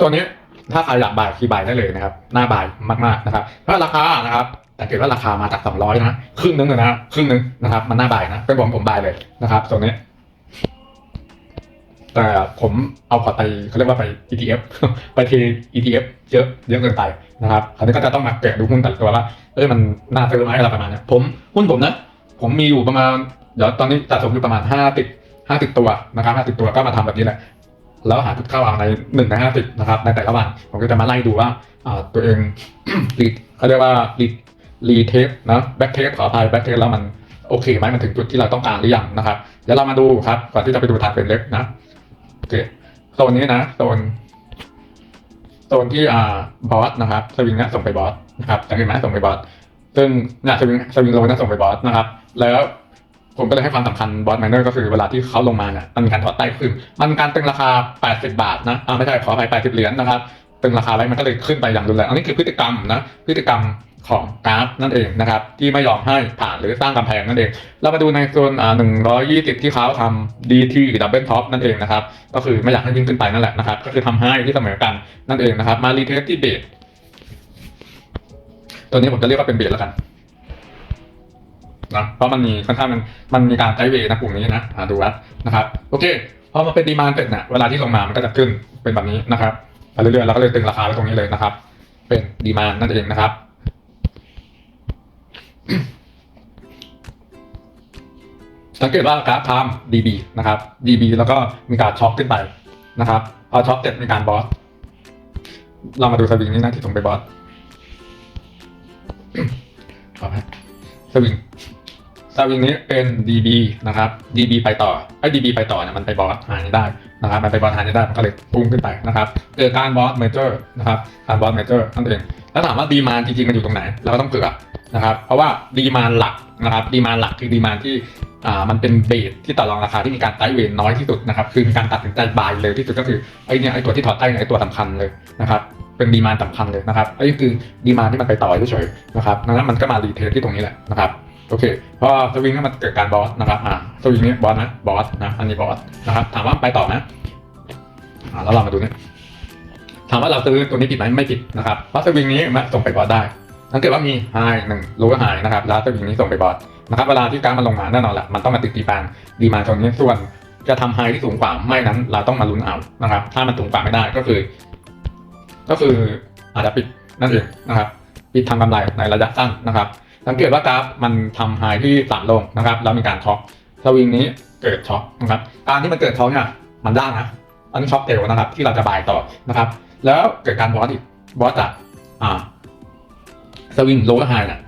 ตัวนี้ถ้าใครอยากบายคีย์บายได้เลยนะครับ หน้าบายมากๆนะครับถ้าราคานะครับแต่เกิดว่าราคามาจากสองร้อยนะครึ่งนึงเลยนะครึ่งนึงนะครับ มันหน้าบายนะเป็นผมผมบายเลยนะครับตัวนี้ แต่ผมเอาพอตไปเขาเรียกว่าไป ETF ไปเท ETF เยอะเยอะเกินไปนะครับคราวนี้ก็จะต้องมาแกะดูหุ้นแต่ตัวว่าเอ้ยมันน่าซื้อไหมอะไรประมาณนี้ผมหุ้นผมนะผมมีอยู่ประมาณเดี๋ยวตอนนี้สะสมอยู่ประมาณห้าติดห้าติดตัวนะครับห้าติดตัวก็มาทำแบบนี้แหละ แล้วหาจุดเข้าวางในหนึ่งในห้าสิบนะครับในแต่ละวันผมก็จะมาไล่ดูว่าตัวเองรีเขาเรียกว่ารีรีเทปนะแบ็กเทปขออภัยแบ็กเทปแล้วมันโอเคไหมมันถึงจุดที่เราต้องการหรือยังนะครับเดี๋ยวเรามาดูครับก่อนที่จะไปดูทางเป็นเล็กนะโอเคโซนนี้นะโซนโซนที่อ่าบอสนะครับสวิงเนี่ยส่งไปบอสนะครับจะเห็นไหมส่งไปบอสซึ่งเนี่ยสวิงสวิงโลนะส่งไปบอสนะครับ แล้ว ผมก็เลยให้ความสำคัญบอสไมเนอร์ก็คือเวลาที่เขาลงมาเนี่ยมันมีการถอดไต้ขึ้นมันการตึงราคา 80 บาทนะอ่าไม่ใช่ขออภัย80 เหรียญนะครับตึงราคาไว้มันก็เลยขึ้นไปอย่างรุนแรงอันนี้คือพฤติกรรมนะพฤติกรรมของกราฟนั่นเองนะครับที่ไม่ยอมให้ผ่านหรือสร้างกำแพงนั่นเอง เรามาดูในโซนอ่า120ที่เขาทำ DT หรือ Double Top นั่นเองนะครับก็คือไม่อยากให้วิ่งขึ้นไปนั่นแหละนะครับก็คือทำให้ที่เสมอกันนั่นเองนะครับมารีเทสที่เบสตัวนี้ผมจะเรียกว่าเป็นเบสแล้วกัน นะเพราะมันมีค่อนข้างมันมันมีการใช้เวย์นะกลุ่มนี้นะอ่าดูวัดนะครับโอเคพอมาเป็นดีมานเสร็จเนี่ยเวลาที่ลงมามันก็จะขึ้นเป็นแบบนี้นะครับไปเรื่อยๆแล้วก็เลยตึงราคาไว้ตรงนี้เลยนะครับ เป็นดีมานนั่นเองนะครับสังเกตว่ากราฟไทม์ DB นะครับ DB แล้วก็มีการช็อคขึ้นไปนะครับพอช็อคเสร็จมีการบอสเรามาดูสวิงนี้นะที่ส่งไปบอสขออภัยสวิง สวิงนี้เป็น DB นะครับ DB ไปต่อไอ้ DB ไปต่อเนี่ยมันไปบอสหายได้นะครับมันไปบอสหายได้มันก็เลยพุ่งขึ้นไปนะครับเกิดการบอสเมเจอร์นะครับการบอสเมเจอร์นั่นเองแล้วถามว่าดีมานจริงๆมันอยู่ตรงไหนเราก็ต้องเผื่อนะครับเพราะว่าดีมานหลักนะครับดีมานหลักคือดีมานที่อ่ามันเป็นเบสที่ต่อรองราคาที่มีการไต้เวนน้อยที่สุดนะครับคือมีการตัดสินใจบายเร็วที่สุดก็คือไอ้เนี่ยไอ้ตัวที่ถอดไต้เนี่ยไอ้ตัวสำคัญเลยนะครับเป็นดีมานสำคัญเลยนะครับไอ้คือดีมานที่มันไปต่อเฉยๆนะครับดังนั้นมันก็มารีเทสที่ตรงนี้แหละนะครับ โอเคพราะว่าสวิงนี่มันเกิดการบอสนะครับอ่าสวิงนี้บอสนะบอสนะอันนี้บอสนะครับถามว่าไปต่อไหมอ่าแล้วเรามาดูนี่ถามว่าเราซื้อตัวนี้ผิดไหมไม่ผิดนะครับเพราะสวิงนี้มันส่งไปบอสได้สังเกตว่ามีไฮหนึ่งโลว์ไฮนะครับแล้วสวิงนี้ส่งไปบอสนะครับเวลาที่การมันลงมาแน่นอนแหละมันต้องมาติดดีมานดีมาตรงนี้ส่วนจะทำไฮที่สูงกว่าไม่นั้น เราต้องมาลุ้นเอานะครับ ถ้ามันสูงกว่าไม่ได้ก็คือ ก็คืออาจจะปิดนั่นเองนะครับ ปิดทำกำไรในระยะสั้นนะครับ สังเกตว่ากราฟมันทำไฮที่สามลงนะครับแล้วมีการช็อคสวิงนี้เกิดช็อคนะครับการที่มันเกิดช็อคเนี่ยมันยากนะอันนี้ช็อคเทลนะครับ ที่เราจะบายต่อนะครับ แล้วเกิดการบอสอีกบอสจากอ่าสวิงโลและไฮเนี่ย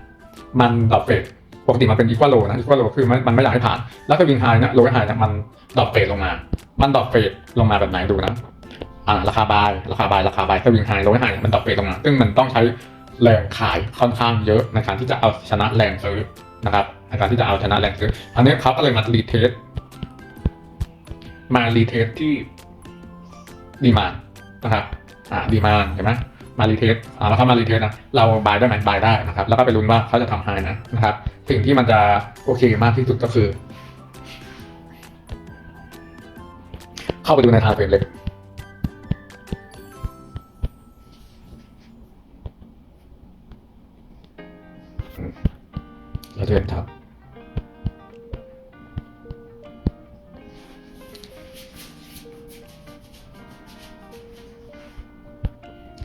มันดรอปเฟดปกติมันเป็นอีควอโลนะอีควอโลคือมันไม่อยากให้ผ่าน แล้วสวิงไฮเนี่ยโลและไฮเนี่ยมันดรอปเฟดลงมา มันดรอปเฟดลงมาแบบไหนดูนะอ่าราคาบายราคาบายราคาบายสวิงไฮโลและไฮมันดรอปเฟดลงมาซึ่งมันต้องใช้ แรงขายค่อนข้างเยอะในการที่จะเอาชนะแรงซื้อนะครับในการที่จะเอาชนะแรงซื้ออันนี้เขาก็เลยมารีเทสมารีเทสที่ดีมานนะครับอ่าดีมานเห็นไหมมารีเทสอ่าแล้วเขามารีเทสนะเราบายได้ไหมบายได้นะครับ แล้วก็ไปลุ้นว่าเขาจะทำไฮนะนะครับ สิ่งที่มันจะโอเคมากที่สุดก็คือ เข้าไปดูในทางเฟรมเล็ก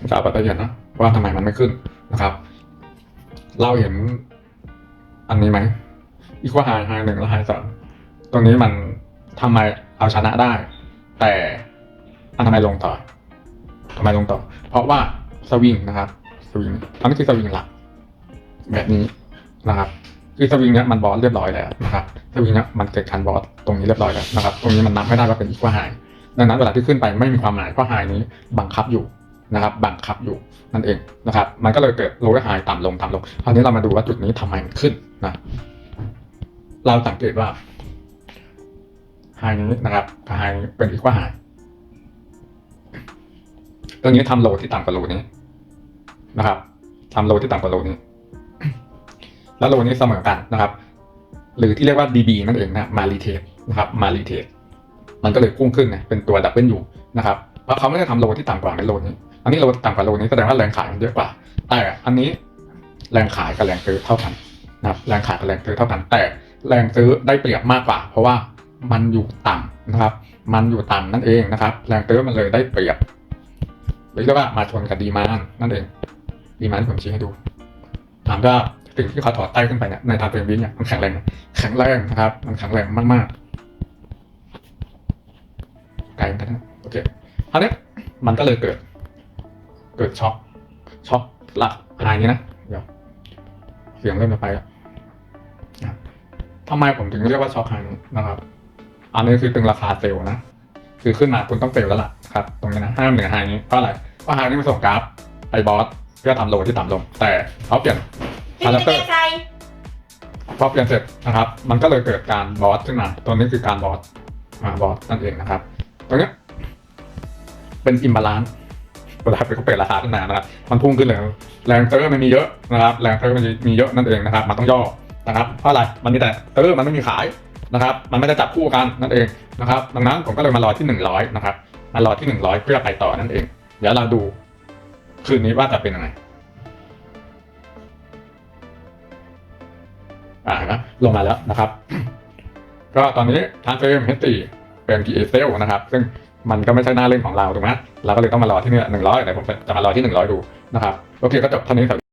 จะเอาไปเห็นนะว่าทำไมมันไม่ขึ้นนะครับ เราเห็นอันนี้ไหมอีกว่าไฮไฮหนึ่งแล้วไฮสองตรงนี้มันทำไมเอาชนะได้ แต่อันทำไมลงต่อทำไมลงต่อ เพราะว่าสวิงนะครับสวิงอันนี้คือสวิงหลักแบบนี้นะครับคือสวิงเนี้ยมันบอสเรียบร้อยแล้วนะครับสวิงเนี้ยมันเกิดการบอสตรงนี้เรียบร้อยแล้วนะครับ ตรงนี้มันนับไม่ได้ว่าเป็นอีกว่าไฮดังนั้นเวลาที่ขึ้นไปไม่มีความหมายเพราะไฮนี้บังคับอยู่ นะครับบังคับอยู่นั่นเองนะครับมันก็เลยเกิดโลว์ไฮต่ำลงต่ำลงคราวนี้เรามาดูว่าจุดนี้ทำไมมันขึ้นนะเราสังเกตว่าไฮนี้นะครับกับไฮนี้เป็นอีกว่าไฮตรงนี้ทำโลที่ต่ำกว่าโลนี้นะครับทำโลที่ต่ำกว่าโลนี้ แล้วโลนี้เสมอกันนะครับ หรือที่เรียกว่า DB นั่นเองนะมารีเทสนะครับมารีเทสมันก็เลยพุ่งขึ้นนะเป็นตัวดับเบิลยูนะครับเพราะเขาไม่ได้ทำโลที่ต่ำกว่าในโลนี้ อันนี้โลต่ำกว่าโลนี้แสดงว่าแรงขายมันเยอะกว่า แต่อันนี้แรงขายกับแรงซื้อเท่ากันนะครับแรงขายกับแรงซื้อเท่ากัน แต่แรงซื้อได้เปรียบมากกว่า เพราะว่ามันอยู่ต่ำนะครับ มันอยู่ต่ำนั่นเองนะครับ แรงซื้อมันเลยได้เปรียบหรือเรียกว่ามาชนกับดีมานนั่นเองดีมานที่ผมชี้ให้ดู ถามว่าสิ่งที่เขาถอดใต้ขึ้นไปเนี่ยในทางเป็นวินเนี่ยมันแข็งแรงไหมแข็งแรงนะครับ มันแข็งแรงมากๆไกลเหมือนกันนะโอเคคราวนี้มันก็เลยเกิด เกิดช็อกช็อกละหายนี้นะเดี๋ยวเสียงเริ่มจะไปแล้วนะครับทำไมผมถึงเรียกว่าช็อกหายนี้นะครับ อันนี้คือตึงราคาเซลล์นะคือขึ้นมาคุณต้องเซลล์แล้วล่ะครับตรงนี้นะห้ามเหนือไฮนี้เพราะอะไรเพราะไฮนี้มันส่งกราฟไอบอสเพื่อทำโลที่ต่ำลง แต่เขาเปลี่ยนพี่ไม่แน่ใจพอเปลี่ยนเสร็จนะครับ มันก็เลยเกิดการบอสขึ้นมาตัวนี้คือการบอสอ่าบอสนั่นเองนะครับตรงเนี้ยเป็นอิมบาลานซ์ เวลาไปเขาเปลี่ยนราคาขึ้นมานะครับ มันพุ่งขึ้นเลยแรงเซอร์มันมีเยอะนะครับ แรงเซอร์มันมีเยอะนั่นเองนะครับ มันต้องย่อนะครับเพราะอะไรมันมีแต่เซอร์มันไม่มีขายนะครับ มันไม่ได้จับคู่กันนั่นเองนะครับ ดังนั้นผมก็เลยมารอที่หนึ่งร้อยนะครับ มารอที่หนึ่งร้อยเพื่อไปต่อนั่นเอง เดี๋ยวเราดูคืนนี้ว่าจะเป็นยังไงอ่านไหมลงมาแล้วนะครับ ก็ตอนนี้ทางเฟรมเฮตีเป็น PA เซลนะครับ ซึ่ง มันก็ไม่ใช่หน้าเล่นของเราถูกไหมเราก็เลยต้องมารอที่เนี่ยหนึ่งร้อยไหนผมจะมารอที่หนึ่งร้อยดูนะครับโอเคก็จบเท่านี้ครับ